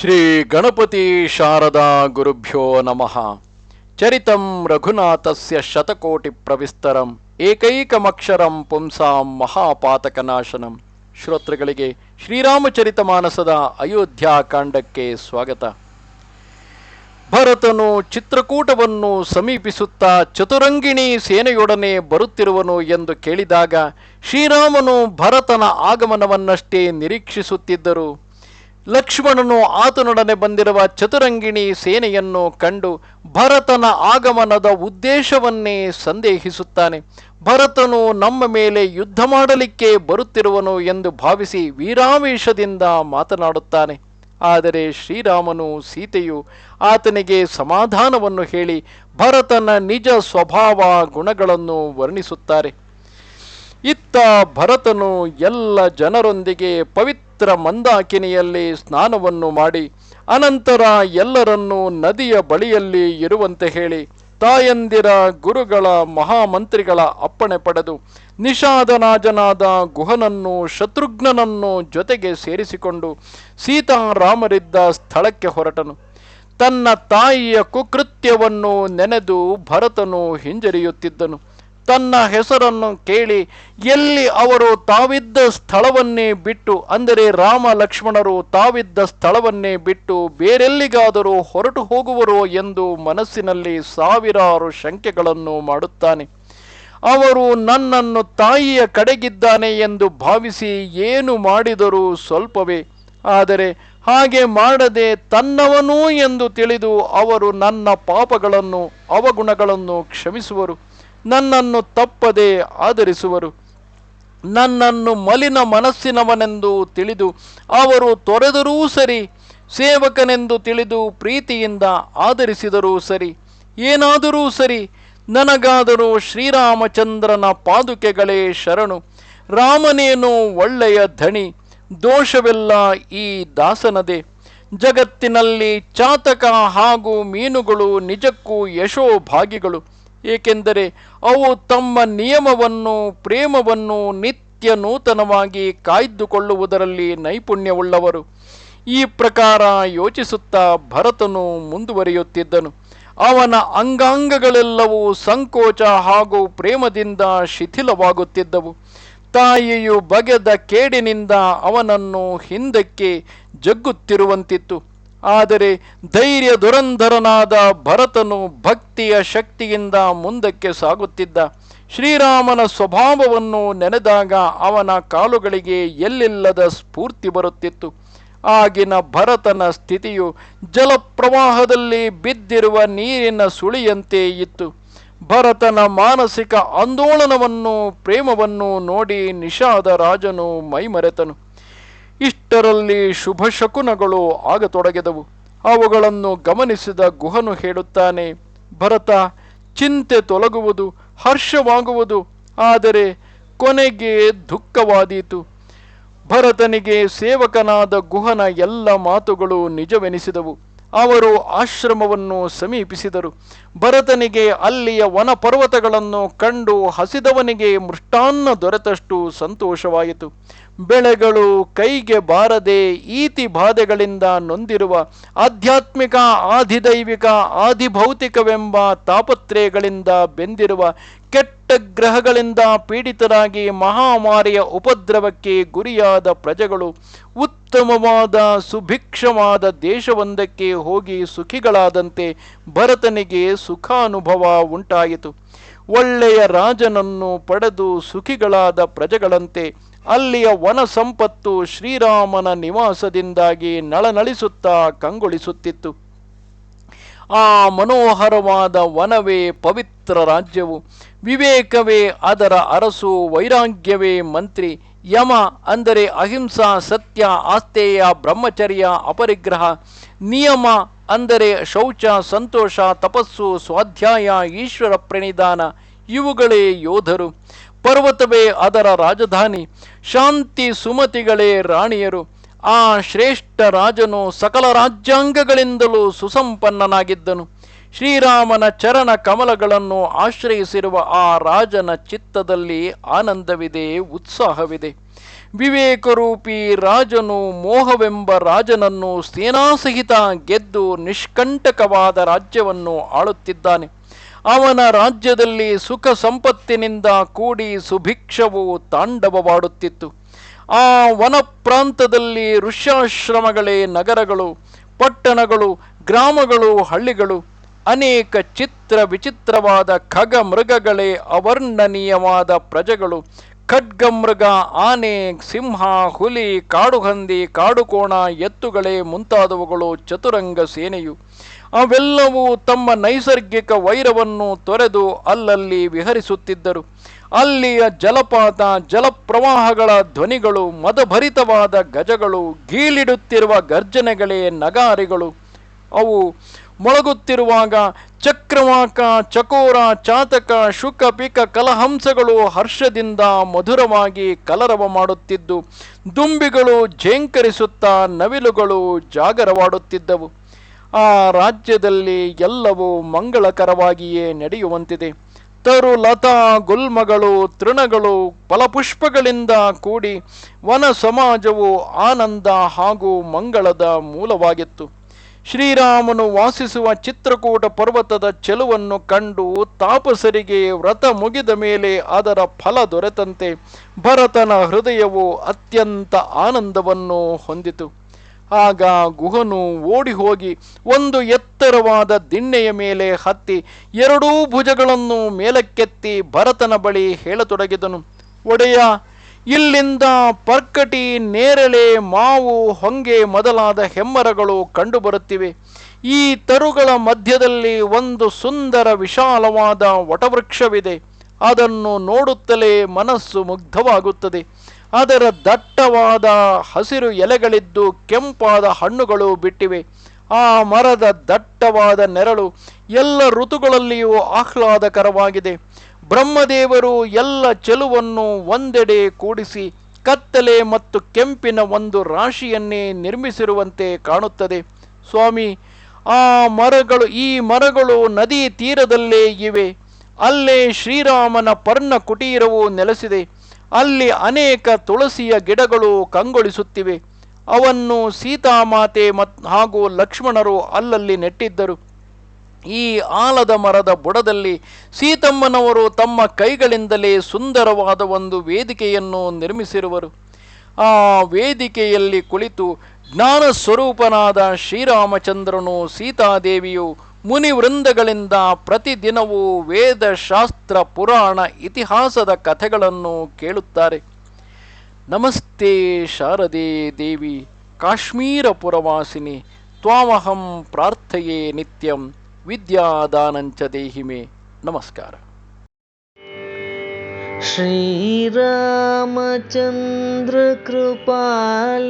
ಶ್ರೀ ಗಣಪತಿ ಶಾರದಾ ಗುರುಭ್ಯೋ ನಮಃ. ಚರಿತಂ ರಘುನಾಥಸ್ಯ ಶತಕೋಟಿ ಪ್ರವಿಸ್ತರಂ, ಏಕೈಕಮಕ್ಷರಂ ಪುಂಸಾಂ ಮಹಾಪಾತಕನಾಶನಂ. ಶ್ರೋತೃಗಳಿಗೆ ಶ್ರೀರಾಮಚರಿತ ಮಾನಸದ ಅಯೋಧ್ಯಾಕಾಂಡಕ್ಕೆ ಸ್ವಾಗತ. ಭರತನು ಚಿತ್ರಕೂಟವನ್ನು ಸಮೀಪಿಸುತ್ತಾ ಚತುರಂಗಿಣಿ ಸೇನೆಯೊಡನೆ ಬರುತ್ತಿರುವನು ಎಂದು ಕೇಳಿದಾಗ ಶ್ರೀರಾಮನು ಭರತನ ಆಗಮನವನ್ನಷ್ಟೇ ನಿರೀಕ್ಷಿಸುತ್ತಿದ್ದರು. ಲಕ್ಷ್ಮಣನು ಆತನೊಡನೆ ಬಂದಿರುವ ಚತುರಂಗಿಣಿ ಸೇನೆಯನ್ನು ಕಂಡು ಭರತನ ಆಗಮನದ ಉದ್ದೇಶವನ್ನೇ ಸಂದೇಹಿಸುತ್ತಾನೆ. ಭರತನು ನಮ್ಮ ಮೇಲೆ ಯುದ್ಧ ಮಾಡಲಿಕ್ಕೆ ಬರುತ್ತಿರುವನು ಎಂದು ಭಾವಿಸಿ ವೀರಾವೇಶದಿಂದ ಮಾತನಾಡುತ್ತಾನೆ. ಆದರೆ ಶ್ರೀರಾಮನು ಸೀತೆಯು ಆತನಿಗೆ ಸಮಾಧಾನವನ್ನು ಹೇಳಿ ಭರತನ ನಿಜ ಸ್ವಭಾವ ಗುಣಗಳನ್ನು ವರ್ಣಿಸುತ್ತಾರೆ. ಇತ್ತ ಭರತನು ಎಲ್ಲ ಜನರೊಂದಿಗೆ ಪವಿತ್ರ ಮಂದಾಕಿನಿಯಲ್ಲಿ ಸ್ನಾನವನ್ನು ಮಾಡಿ, ಅನಂತರ ಎಲ್ಲರನ್ನೂ ನದಿಯ ಬಳಿಯಲ್ಲಿ ಇರುವಂತೆ ಹೇಳಿ, ತಾಯಂದಿರ ಗುರುಗಳ ಮಹಾಮಂತ್ರಿಗಳ ಅಪ್ಪಣೆ ಪಡೆದು, ನಿಷಾದನಾಜನಾದ ಗುಹನನ್ನು ಶತ್ರುಘ್ನನನ್ನು ಜೊತೆಗೆ ಸೇರಿಸಿಕೊಂಡು ಸೀತಾರಾಮರಿದ್ದ ಸ್ಥಳಕ್ಕೆ ಹೊರಟನು. ತನ್ನ ತಾಯಿಯ ಕುಕೃತ್ಯವನ್ನು ನೆನೆದು ಭರತನು ಹಿಂಜರಿಯುತ್ತಿದ್ದನು. ತನ್ನ ಹೆಸರನ್ನು ಕೇಳಿ ಎಲ್ಲಿ ಅವರು ತಾವಿದ್ದ ಸ್ಥಳವನ್ನೇ ಬಿಟ್ಟು, ಅಂದರೆ ರಾಮ ಲಕ್ಷ್ಮಣರು ತಾವಿದ್ದ ಸ್ಥಳವನ್ನೇ ಬಿಟ್ಟು ಬೇರೆಲ್ಲಿಗಾದರೂ ಹೊರಟು ಹೋಗುವರೋ ಎಂದು ಮನಸ್ಸಿನಲ್ಲಿ ಸಾವಿರಾರು ಶಂಕೆಗಳನ್ನು ಮಾಡುತ್ತಾನೆ. ಅವರು ನನ್ನನ್ನು ತಾಯಿಯ ಕಡೆಗಿದ್ದಾನೆ ಎಂದು ಭಾವಿಸಿ ಏನು ಮಾಡಿದರೂ ಸ್ವಲ್ಪವೇ. ಆದರೆ ಹಾಗೆ ಮಾಡದೆ ತನ್ನವನೂ ಎಂದು ತಿಳಿದು ಅವರು ನನ್ನ ಪಾಪಗಳನ್ನು, ಅವಗುಣಗಳನ್ನು ಕ್ಷಮಿಸುವರು. ನನ್ನನ್ನು ತಪ್ಪದೆ ಆದರಿಸುವರು ನನ್ನನ್ನು ಮಲಿನ ಮನಸ್ಸಿನವನೆಂದು ತಿಳಿದು ಅವರು ತೊರೆದರೂ ಸರಿ, ಸೇವಕನೆಂದು ತಿಳಿದು ಪ್ರೀತಿಯಿಂದ ಆಧರಿಸಿದರೂ ಸರಿ, ಏನಾದರೂ ಸರಿ, ನನಗಾದರೂ ಶ್ರೀರಾಮಚಂದ್ರನ ಪಾದುಕೆಗಳೇ ಶರಣು. ರಾಮನೇನು ಒಳ್ಳೆಯ ಧಣಿ, ದೋಷವೆಲ್ಲ ಈ ದಾಸನದೆ. ಜಗತ್ತಿನಲ್ಲಿ ಚಾತಕ ಹಾಗೂ ಮೀನುಗಳು ನಿಜಕ್ಕೂ ಯಶೋಭಾಗಿಗಳು. ಏಕೆಂದರೆ ಅವು ತಮ್ಮ ನಿಯಮವನ್ನು, ಪ್ರೇಮವನ್ನು ನಿತ್ಯ ನೂತನವಾಗಿ ಕಾಯ್ದುಕೊಳ್ಳುವುದರಲ್ಲಿ ನೈಪುಣ್ಯವುಳ್ಳವರು. ಈ ಪ್ರಕಾರ ಯೋಚಿಸುತ್ತಾ ಭರತನು ಮುಂದುವರಿಯುತ್ತಿದ್ದನು. ಅವನ ಅಂಗಾಂಗಗಳೆಲ್ಲವೂ ಸಂಕೋಚ ಹಾಗೂ ಪ್ರೇಮದಿಂದ ಶಿಥಿಲವಾಗುತ್ತಿದ್ದವು. ತಾಯಿಯು ಬಗೆದ ಕೇಡಿನಿಂದ ಅವನನ್ನು ಹಿಂದಕ್ಕೆ ಜಗ್ಗುತ್ತಿರುವಂತಿತ್ತು. ಆದರೆ ಧೈರ್ಯ ದುರಂಧರನಾದ ಭರತನು ಭಕ್ತಿಯ ಶಕ್ತಿಯಿಂದ ಮುಂದಕ್ಕೆ ಸಾಗುತ್ತಿದ್ದ. ಶ್ರೀರಾಮನ ಸ್ವಭಾವವನ್ನು ನೆನೆದಾಗ ಅವನ ಕಾಲುಗಳಿಗೆ ಎಲ್ಲಿಲ್ಲದ ಸ್ಫೂರ್ತಿ ಬರುತ್ತಿತ್ತು. ಆಗಿನ ಭರತನ ಸ್ಥಿತಿಯು ಜಲಪ್ರವಾಹದಲ್ಲಿ ಬಿದ್ದಿರುವ ನೀರಿನ ಸುಳಿಯಂತೆ ಇತ್ತು. ಭರತನ ಮಾನಸಿಕ ಆಂದೋಲನವನ್ನು, ಪ್ರೇಮವನ್ನು ನೋಡಿ ನಿಷಾದ ರಾಜನು ಮೈಮರೆತನು. ಇಷ್ಟರಲ್ಲಿ ಶುಭ ಶಕುನಗಳು ಆಗತೊಡಗಿದವು. ಅವುಗಳನ್ನು ಗಮನಿಸಿದ ಗುಹನು ಹೇಳುತ್ತಾನೆ, ಭರತ, ಚಿಂತೆ ತೊಲಗುವುದು, ಹರ್ಷವಾಗುವುದು, ಆದರೆ ಕೊನೆಗೆ ದುಃಖವಾದೀತು. ಭರತನಿಗೆ ಸೇವಕನಾದ ಗುಹನ ಎಲ್ಲ ಮಾತುಗಳು ನಿಜವೆನಿಸಿದವು. ಅವರು ಆಶ್ರಮವನ್ನು ಸಮೀಪಿಸಿದರು. ಭರತನಿಗೆ ಅಲ್ಲಿಯ ವನ ಪರ್ವತಗಳನ್ನು ಕಂಡು ಹಸಿದವನಿಗೆ ಮೃಷ್ಟಾನ್ನ ದೊರೆತಷ್ಟು ಸಂತೋಷವಾಯಿತು. ಬೆಳೆಗಳು ಕೈಗೆ ಬಾರದೆ ಈತಿ ಬಾಧೆಗಳಿಂದ ನೊಂದಿರುವ ಆಧ್ಯಾತ್ಮಿಕ, ಆಧಿದೈವಿಕ, ಆಧಿಭೌತಿಕವೆಂಬ ತಾಪತ್ರಯಗಳಿಂದ ಬೆಂದಿರುವ ಕೆಟ್ಟ ಗ್ರಹಗಳಿಂದ ಪೀಡಿತರಾಗಿ ಮಹಾಮಾರಿಯ ಉಪದ್ರವಕ್ಕೆ ಗುರಿಯಾದ ಪ್ರಜೆಗಳು ಉತ್ತಮವಾದ, ಸುಭಿಕ್ಷವಾದ ದೇಶವೊಂದಕ್ಕೆ ಹೋಗಿ ಸುಖಿಗಳಾದಂತೆ ಭರತನಿಗೆ ಸುಖಾನುಭವ ಉಂಟಾಯಿತು. ಒಳ್ಳೆಯ ರಾಜನನ್ನು ಪಡೆದು ಸುಖಿಗಳಾದ ಪ್ರಜೆಗಳಂತೆ ಅಲ್ಲಿಯ ವನ ಸಂಪತ್ತು ಶ್ರೀರಾಮನ ನಿವಾಸದಿಂದಾಗಿ ನಳನಳಿಸುತ್ತಾ ಕಂಗೊಳಿಸುತ್ತಿತ್ತು. ಆ ಮನೋಹರವಾದ ವನವೇ ಪವಿತ್ರ ರಾಜ್ಯವು. ವಿವೇಕವೇ ಅದರ ಅರಸು, ವೈರಾಗ್ಯವೇ ಮಂತ್ರಿ. ಯಮ ಅಂದರೆ ಅಹಿಂಸಾ, ಸತ್ಯ ಆಸ್ತೇಯ ಬ್ರಹ್ಮಚರ್ಯ, ಅಪರಿಗ್ರಹ. ನಿಯಮ ಅಂದರೆ ಶೌಚ, ಸಂತೋಷ, ತಪಸ್ಸು, ಸ್ವಾಧ್ಯಾಯ, ಈಶ್ವರ ಪ್ರಣಿಧಾನ ಇವುಗಳೇ ಯೋಧರು. ಪರ್ವತವೇ ಅದರ ರಾಜಧಾನಿ. ಶಾಂತಿ ಸುಮತಿಗಳೇ ರಾಣಿಯರು. ಆ ಶ್ರೇಷ್ಠ ರಾಜನು ಸಕಲ ರಾಜ್ಯಾಂಗಗಳಿಂದಲೂ ಸುಸಂಪನ್ನನಾಗಿದ್ದನು. ಶ್ರೀರಾಮನ ಚರಣ ಕಮಲಗಳನ್ನು ಆಶ್ರಯಿಸಿರುವ ಆ ರಾಜನ ಚಿತ್ತದಲ್ಲಿ ಆನಂದವಿದೆ, ಉತ್ಸಾಹವಿದೆ. ವಿವೇಕರೂಪಿ ರಾಜನು ಮೋಹವೆಂಬ ರಾಜನನ್ನು ಸೇನಾಸಹಿತ ಗೆದ್ದು ನಿಷ್ಕಂಟಕವಾದ ರಾಜ್ಯವನ್ನು ಆಳುತ್ತಿದ್ದಾನೆ. ಅವನ ರಾಜ್ಯದಲ್ಲಿ ಸುಖ ಸಂಪತ್ತಿನಿಂದ ಕೂಡಿ ಸುಭಿಕ್ಷವು ತಾಂಡವವಾಡುತ್ತಿತ್ತು. ಆ ವನ ಪ್ರಾಂತದಲ್ಲಿ ಋಷ್ಯಾಶ್ರಮಗಳೇ ನಗರಗಳು, ಪಟ್ಟಣಗಳು, ಗ್ರಾಮಗಳು, ಹಳ್ಳಿಗಳು. ಅನೇಕ ಚಿತ್ರ ವಿಚಿತ್ರವಾದ ಖಗ ಮೃಗಗಳೇ ಅವರ್ಣನೀಯವಾದ ಪ್ರಜೆಗಳು. ಖಡ್ಗಮೃಗ, ಆನೆ, ಸಿಂಹ, ಹುಲಿ, ಕಾಡುಹಂದಿ, ಕಾಡುಕೋಣ, ಎತ್ತುಗಳೇ ಮುಂತಾದವುಗಳು ಚತುರಂಗ ಸೇನೆಯು. ಅವೆಲ್ಲವೂ ತಮ್ಮ ನೈಸರ್ಗಿಕ ವೈರವನ್ನು ತೊರೆದು ಅಲ್ಲಲ್ಲಿ ವಿಹರಿಸುತ್ತಿದ್ದರು. ಅಲ್ಲಿಯ ಜಲಪಾತ, ಜಲಪ್ರವಾಹಗಳ ಧ್ವನಿಗಳು, ಮದಭರಿತವಾದ ಗಜಗಳು ಗೀಲಿಡುತ್ತಿರುವ ಗರ್ಜನೆಗಳೇ, ನಗಾರಿಗಳು. ಅವು ಮೊಳಗುತ್ತಿರುವಾಗ ಚಕ್ರವಾಕ, ಚಕೋರ, ಚಾತಕ, ಶುಕ, ಪಿಕ, ಕಲಹಂಸಗಳು ಹರ್ಷದಿಂದ ಮಧುರವಾಗಿ ಕಲರವ ಮಾಡುತ್ತಿದ್ದು, ದುಂಬಿಗಳು ಝೇಂಕರಿಸುತ್ತಾ ನವಿಲುಗಳು ಜಾಗರವಾಡುತ್ತಿದ್ದವು. ಆ ರಾಜ್ಯದಲ್ಲಿ ಎಲ್ಲವೂ ಮಂಗಳಕರವಾಗಿಯೇ ನಡೆಯುವಂತಿದೆ. ತರು ಲತಾ, ಗುಲ್ಮಗಳು, ತೃಣಗಳು, ಫಲಪುಷ್ಪಗಳಿಂದ ಕೂಡಿ ವನ ಸಮಾಜವು ಆನಂದ ಹಾಗೂ ಮಂಗಳದ ಮೂಲವಾಗಿತ್ತು. ಶ್ರೀರಾಮನು ವಾಸಿಸುವ ಚಿತ್ರಕೂಟ ಪರ್ವತದ ಚೆಲುವನ್ನು ಕಂಡು ತಾಪಸರಿಗೆ ವ್ರತ ಮುಗಿದ ಮೇಲೆ ಅದರ ಫಲ ದೊರೆತಂತೆ ಭರತನ ಹೃದಯವು ಅತ್ಯಂತ ಆನಂದವನ್ನು ಹೊಂದಿತು. ಆಗ ಗುಹನು ಓಡಿ ಹೋಗಿ ಒಂದು ಎತ್ತರವಾದ ದಿಣ್ಣೆಯ ಮೇಲೆ ಹತ್ತಿ ಎರಡೂ ಭುಜಗಳನ್ನು ಮೇಲಕ್ಕೆತ್ತಿ ಭರತನ ಬಳಿ ಹೇಳತೊಡಗಿದನು. ಒಡೆಯ, ಇಲ್ಲಿಂದ ಪರ್ಕಟಿ ನೇರಳೆ ಮಾವು ಹೊಂಗೆ ಮೊದಲಾದ ಹೆಮ್ಮರಗಳು ಕಂಡುಬರುತ್ತಿವೆ. ಈ ತರುಗಳ ಮಧ್ಯದಲ್ಲಿ ಒಂದು ಸುಂದರ ವಿಶಾಲವಾದ ವಟವೃಕ್ಷವಿದೆ. ಅದನ್ನು ನೋಡುತ್ತಲೇ ಮನಸ್ಸು ಮುಗ್ಧವಾಗುತ್ತದೆ. ಅದರ ದಟ್ಟವಾದ ಹಸಿರು ಎಲೆಗಳಿದ್ದು ಕೆಂಪಾದ ಹಣ್ಣುಗಳು ಬಿಟ್ಟಿವೆ. ಆ ಮರದ ದಟ್ಟವಾದ ನೆರಳು ಎಲ್ಲ ಋತುಗಳಲ್ಲಿಯೂ ಆಹ್ಲಾದಕರವಾಗಿದೆ. ಬ್ರಹ್ಮದೇವರು ಎಲ್ಲ ಚೆಲುವನ್ನು ಒಂದೆಡೆ ಕೂಡಿಸಿ ಕತ್ತಲೆ ಮತ್ತು ಕೆಂಪಿನ ಒಂದು ರಾಶಿಯನ್ನೇ ನಿರ್ಮಿಸಿರುವಂತೆ ಕಾಣುತ್ತದೆ. ಸ್ವಾಮಿ, ಆ ಮರಗಳು, ಈ ಮರಗಳು ನದಿ ತೀರದಲ್ಲೇ ಇವೆ. ಅಲ್ಲೇ ಶ್ರೀರಾಮನ ಪರ್ಣ ಕುಟೀರವು ನೆಲೆಸಿದೆ. ಅಲ್ಲಿ ಅನೇಕ ತುಳಸಿಯ ಗಿಡಗಳು ಕಂಗೊಳಿಸುತ್ತಿವೆ. ಅವನ್ನು ಸೀತಾಮಾತೆ ಮತ್, ಹಾಗೂ ಲಕ್ಷ್ಮಣರು ಅಲ್ಲಲ್ಲಿ ನೆಟ್ಟಿದ್ದರು. ಈ ಆಲದ ಮರದ ಬುಡದಲ್ಲಿ ಸೀತಮ್ಮನವರು ತಮ್ಮ ಕೈಗಳಿಂದಲೇ ಸುಂದರವಾದ ಒಂದು ವೇದಿಕೆಯನ್ನು ನಿರ್ಮಿಸಿರುವರು. ಆ ವೇದಿಕೆಯಲ್ಲಿ ಕುಳಿತು ಜ್ಞಾನ ಸ್ವರೂಪನಾದ ಶ್ರೀರಾಮಚಂದ್ರನು ಸೀತಾದೇವಿಯು ಮುನಿವೃಂದಗಳಿಂದ ಪ್ರತಿದಿನವೂ ವೇದ ಶಾಸ್ತ್ರ ಪುರಾಣ ಇತಿಹಾಸದ ಕಥೆಗಳನ್ನು ಕೇಳುತ್ತಾರೆ ನಮಸ್ತೆ ಶಾರದೆ ದೇವಿ ಕಾಶ್ಮೀರ ಪುರವಾಸಿನಿ ತ್ವಾಮಹಂ ಪ್ರಾರ್ಥಯೇ ನಿತ್ಯಂ ವಿದ್ಯಾದಾನಂಚ ದೇಹಿಮೆ ನಮಸ್ಕಾರ श्रीरामचन्द्र कृपाल